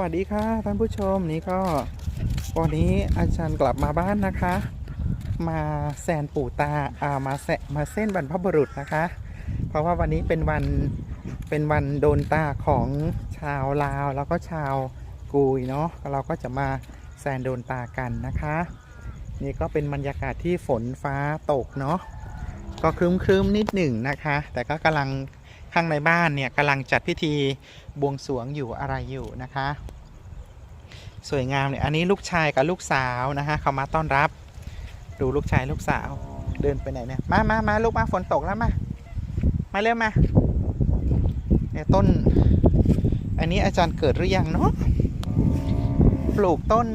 วัสดีค่ะท่านผู้ชมนี่ก็วันนี้อาจารย์กลับมาบ้านนะคะ มาแซนปู่ตาอ่ามาแสมาเส้นบรรพบุรุษนะคะ เพราะว่าวันนี้เป็นวันเป็นวันโดนตาของชาวลาวแล้วก็ชาวกุยเนาะเราก็จะมาแซนโดนตากันนะคะ นี่ก็เป็นบรรยากาศที่ฝนฟ้าตกเนาะก็ครึ้มครึ้มๆนิดหนึ่งนะคะ แต่ก็กำลัง ข้างในบ้านเนี่ยกำลังจัดพิธีบวงสรวงอยู่อะไรอยู่นะคะ สวยงามเนี่ยอันนี้ลูกชายกับลูกสาวนะคะเขามาต้อนรับ ดูลูกชายลูกสาวเดินไปไหนเนี่ยมามามาลูกมาฝนตกแล้วมามาเร็วมาเนี่ยต้น อันนี้อาจารย์เกิดหรือยังเนาะปลูกต้น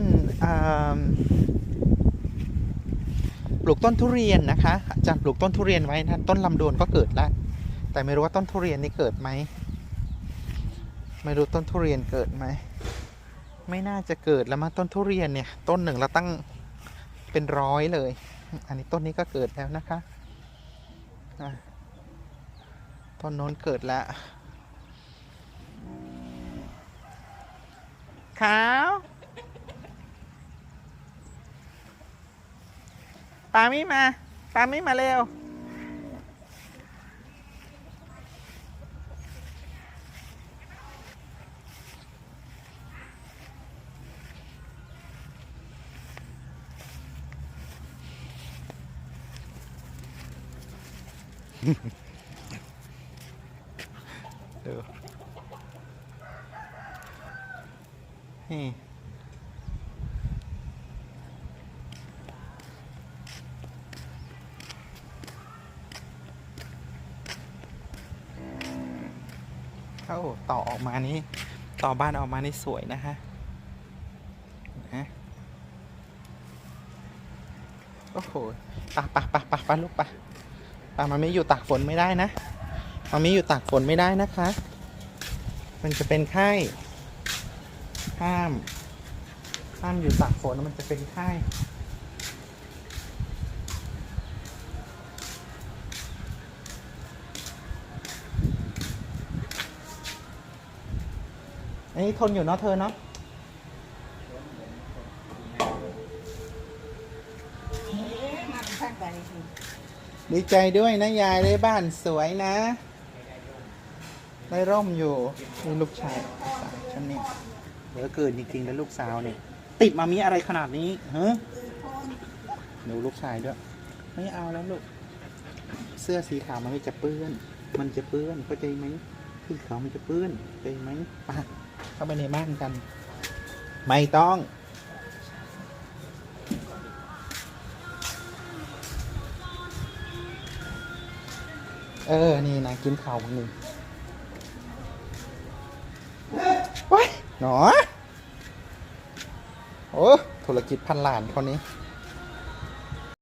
ปลูกต้นทุเรียนนะคะอาจารย์ปลูกต้นทุเรียนไว้นะต้นลำดวนก็เกิดแล้ว แต่ไม่รู้ว่าต้นทุเรียนนี่เกิดไหม ไม่รู้ต้นทุเรียนเกิดไหม ไม่น่าจะเกิดแล้วมั้งต้นทุเรียนเนี่ย ต้นหนึ่งเราตั้งเป็นร้อยเลย อันนี้ต้นนี้ก็เกิดแล้วนะคะะต้นโน้นเกิดแล้ว ขาวปามี่มาปามี่มาเร็ว ดูนี่เข้าต่อออกมานี้ ต่อบ้านออกมานี่สวยนะฮะนะโอ้โหปะปะปะปะปะลูกปะ ปะมันไม่อยู่ตากฝนไม่ได้นะมันไม่อยู่ตากฝนไม่ได้นะคะ มันจะเป็นไข้ห้ามห้ามอยู่ตากฝนมันจะเป็นไข้อันนี้ทนอยู่เนาะเธอเนาะ ดีใจด้วยนะยายได้บ้านสวยนะ ได้ร่มอยู่นี่ลูกชายสาวฉันเนี่ยเหลือเกินจริงๆแล้วลูกสาวเนี่ย ติดมามีอะไรขนาดนี้เฮ้ดูลูกชายด้วย ไม่เอาแล้วลูก เสื้อสีขาวมันไม่จะเปื้อน มันจะเปื้อนเข้าใจไหมสีขาวมันจะเปื้อนเข้าใจไหมไปเข้าไปในบ้านกัน ไม่ต้อง เออ นี่นะกินข้าวมึงหนึ่งว้ายหนอ โอ้ ธุรกิจพันล้านคนนี้